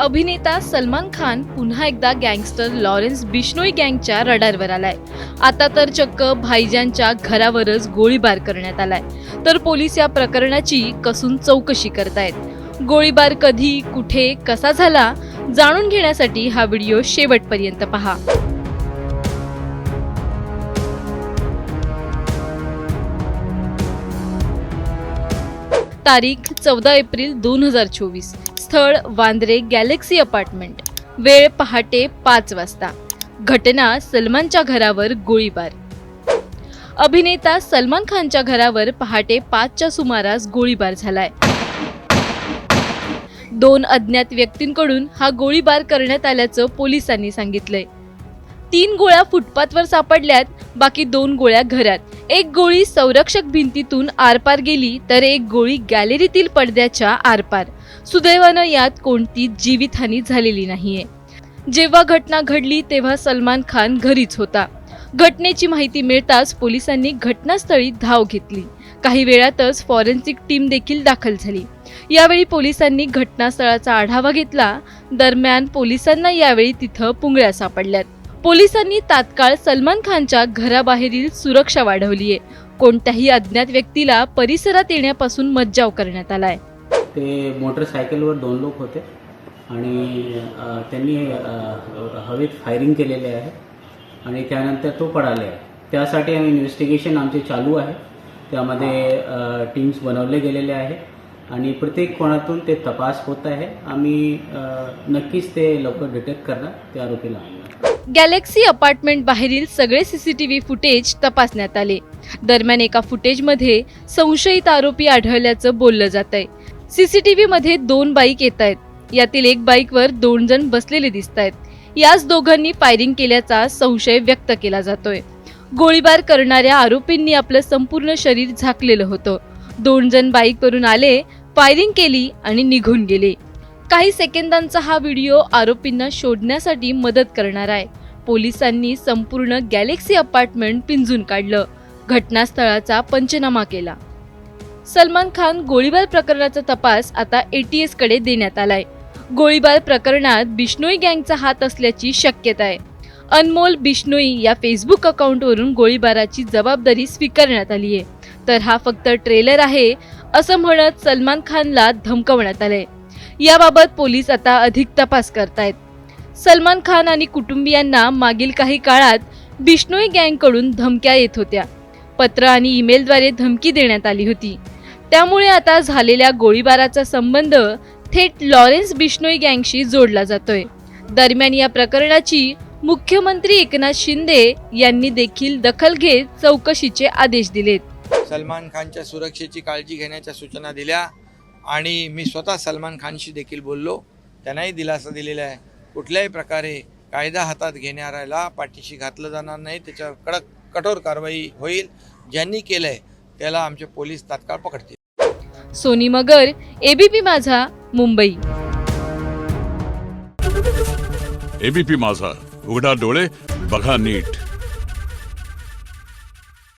अभिनेता सलमान खान पुन्हा एकदा गँगस्टर लॉरेन्स बिश्नोई गँगच्या रडारवर आलाय. आता तर चक्क भाईजानच्या घरावरच गोळीबार करण्यात आलाय. तर पोलीस या प्रकरणाची कसून चौकशी करतायत. गोळीबार कधी कुठे कसा झाला जाणून घेण्यासाठी हा व्हिडिओ शेवटपर्यंत पहा. तारीख चौदा एप्रिल दोन हजार चोवीस. स्थळ वांद्रे गॅलेक्सी अपार्टमेंट. वेळ पहाटे पाच वाजता. घटना सलमानच्या घरावर गोळीबार. अभिनेता सलमान खानच्या घरावर पहाटे पाचच्या सुमारास गोळीबार झालाय. दोन अज्ञात व्यक्तींकडून हा गोळीबार करण्यात आल्याचं पोलिसांनी सांगितलंय. तीन गोळ्या फुटपाथवर सापडल्यात बाकी दोन गोळ्या घरात. एक गोळी संरक्षक भिंतीतून आरपार गेली तर एक गोळी गॅलरीतील पडद्याच्या आरपार. सुदैवानं यात कोणती जीवितहानी झालेली नाहीये. जेव्हा घटना घडली तेव्हा सलमान खान घरीच होता. घटनेची माहिती मिळताच पोलिसांनी घटनास्थळी धाव घेतली. काही वेळातच फॉरेन्सिक टीम देखील दाखल झाली. यावेळी पोलिसांनी घटनास्थळाचा आढावा घेतला. दरम्यान पोलिसांना यावेळी तिथं पुंगळ्या सापडल्यात. पोलिसांनी तात्काळ सलमान खानच्या घराबाहेरील सुरक्षा वाढवली आहे. कोणत्याही अज्ञात व्यक्तीला परिसरात येण्यापासून मज्जाव करण्यात आलाय. ते मोटरसायकलवर दोन लोक होते आणि अ, त्यांनी अ, हवेत फायरिंग केलेले आहे आणि त्यानंतर तो पडाले आहे. त्यासाठी आम्ही इन्व्हेस्टिगेशन आमचे चालू आहे. त्यामध्ये टीम्स बनवले गेलेले आहे आणि प्रत्येक कोणातून ते तपास होत आहे. आम्ही अ, नक्कीच ते लवकर डिटेक्ट करणार त्या आरोपीला आणणार. गॅलेक्सी अपार्टमेंट बाहेरील सगळे सीसीटीव्ही फुटेज तपासण्यात आले. दरम्यान एका फुटेजमध्ये संशयित आरोपी आढळल्याचं बोललं जात आहे सीसीटीव्ही मध्ये दोन बाईक येत आहेत यातील एक बाईकवर दोन जण बसलेले दिसत आहेत याच दोघांनी फायरिंग केल्याचा संशय व्यक्त केला जातोय. गोळीबार करणाऱ्या आरोपींनी आपलं संपूर्ण शरीर झाकलेलं होतं. दोन जण बाईकवरून आले फायरिंग केली आणि निघून गेले. काही सेकंदांचा हा व्हिडिओ आरोपींना शोधण्यासाठी मदत करणार आहे. पोलिसांनी संपूर्ण गॅलेक्सी अपार्टमेंट पिंजून काढलं. घटनास्थळाचा पंचनामा केला. सलमान खान गोळीबार प्रकरणाचा तपास आता एटीएसकडे देण्यात आलाय. गोळीबार प्रकरणात बिश्नोई गँगचा हात असल्याची शक्यता आहे अनमोल बिश्नोई या फेसबुक अकाउंटवरून गोळीबाराची जबाबदारी स्वीकारण्यात आली आहे तर हा फक्त ट्रेलर आहे असं म्हणत सलमान खानला धमकवण्यात आलंय. याबाबत पोलीस आता अधिक तपास करतायत. सलमान खान आणि कुटुंबियांना मागील काही काळात बिष्णोई गँगकडून धमक्या येत होत्या. पत्र आणि ईमेलद्वारे धमकी देण्यात आली होती. त्यामुळे आता झालेल्या गोळीबाराचा संबंध थेट लॉरेन्स बिष्णोई गँगशी जोडला जातोय. दरम्यान या प्रकरणाची मुख्यमंत्री एकनाथ शिंदे यांनी देखील दखल घेत चौकशीचे आदेश दिलेत. सलमान खानच्या सुरक्षेची काळजी घेण्याच्या सूचना दिल्या आणि मी स्वतः सलमान खानशी देखील बोललो. त्यांनाही दिलासा दिलेला आहे. कुठल्याही प्रकारे कायदा हातात घेणाऱ्याला पाठीशी घातलं जाणार नाही. त्याच्यावर कडक कठोर कारवाई होईल. ज्यांनी केलं आहे त्याला आमचे पोलीस तात्काळ पकडतील. सोनी मगर एबीपी माझा मुंबई. एबीपी माझा उघडा डोळे बघा नीट.